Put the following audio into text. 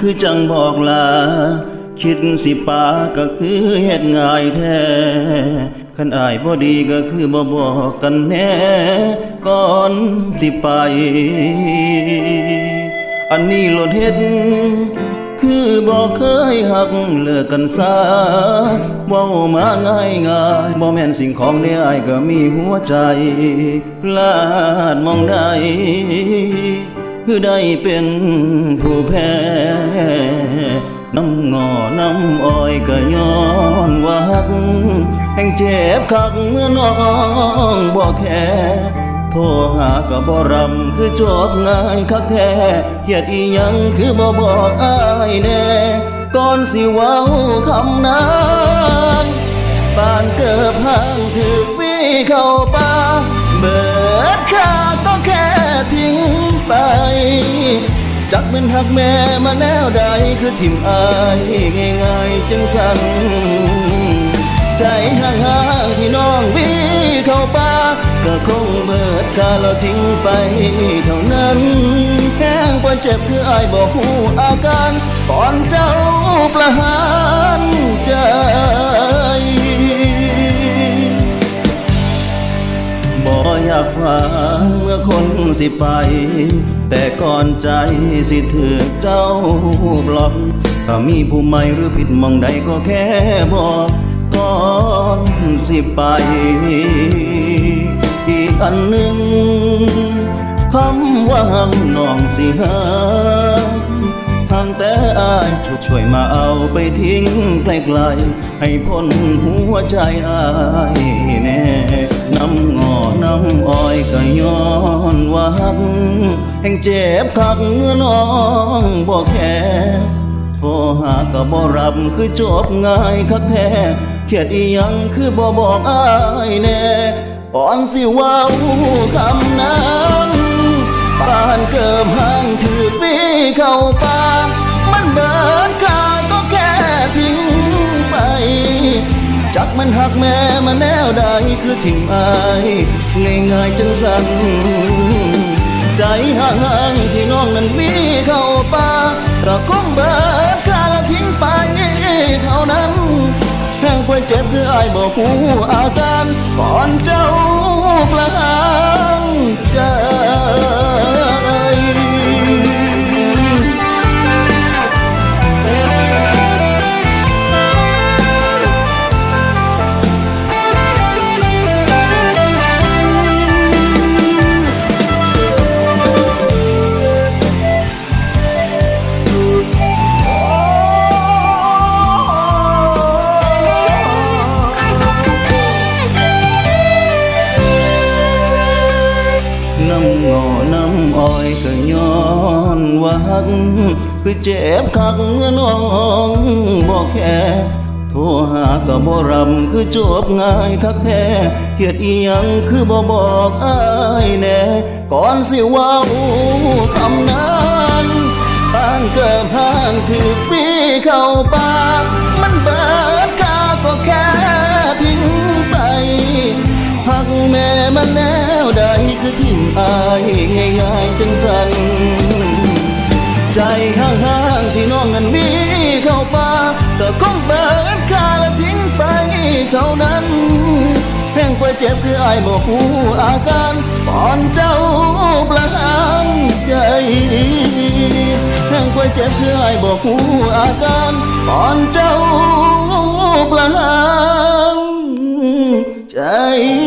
คือจังบอกลา คิดสิปาก็คือเฮ็ดง่ายแท้คันอายบ่ดีก็คือบ่บอกกันแน่ก่อนสิไป อันนี้โลดเฮ็ดคือบอกเคยหักเลิกกันซาเว้ามาง่ายง่ายบ่แม่นสิ่งของในอายก็มีหัวใจ พลาดมองได้ คือได้เป็นผู้แพ้น้ำงอน้ำอ้อยก็ย้อนว่าหักแห่งเจ็บคักเมื่อน้องบอกแค่โทรหาก็บ่รำคือจบง่ายคักแท้เกียดอียังคือบ่บอกอายแน่ก่อนสิเว้าคำนั้นบานเกิดห่างถือวิเข้าป่ จักเป็นหักแม่มาแนวใดคือทิมอายง่ายๆจังสันใจห่างๆที่น้องวิเข้าป่าก็คงเบิดค่าเราทิ้งไปเท่านั้นแห้งกว่าเจ็บคืออายบอกหูอาการก่อนเจ้าประหารใจบ่อยากฟัง คนสิไป แต่ก่อนใจสิถือเจ้าบล็อกถ้ามีผู้ใหม่หรือผิดมองใดก็แค่บอกก่อนสิไป อีกอันหนึ่งคำว่าหังน้องสิหาทางแต่อายช่วยมาเอาไปทิ้งไกลๆให้พ้นหัวใจอายแน่ น้ำงอน้ำอ้อยก็ย้อนว่าหักแห่งเจ็บคักเมื่อน้องบอกแค่โทรหาก็บ่รับคือจบง่ายคักแท้เขียดอีหยังคือบ่บอกอายแน่ก่อนสิว้าวคำนั้นบ้านเกิมห้างถือปีเข้าป่ มันหักแม่มาแนวใดคือทิ้งอายง่ายๆจังสันใจห่างๆที่น้องนั้นมีเข้าป่าก็คงเบิดกาแล้วทิ้งไปเท่านั้นแห้งกว่าเจ็บคืออายบอกหูอาการก่อนเจ้าประหารใจ น้ำงอน้ำอ้อยก็ย้อนวักคือเจ็บคักเมื่อน้องบอกแค่โทรหาก็บ่รำคือจบง่ายคักแท้เฮ็ดอีหยังคือบ่บอกอายแน่ก่อนสิเว้าคำนั้นบ้านเกิดห้างถือปีเข้าปาก ใดคือทิมอายง่ายๆจังสันใจห่างๆที่น้องนั้นมีเข้าป่าก็คงเบิดค่าแล้วทิ้งไปเท่านั้นแพงกว่าเจ็บคืออายบอกหูอาการก่อนเจ้าประหารใจแพงกว่าเจ็บคืออายบอกหูอาการก่อนเจ้าประหาร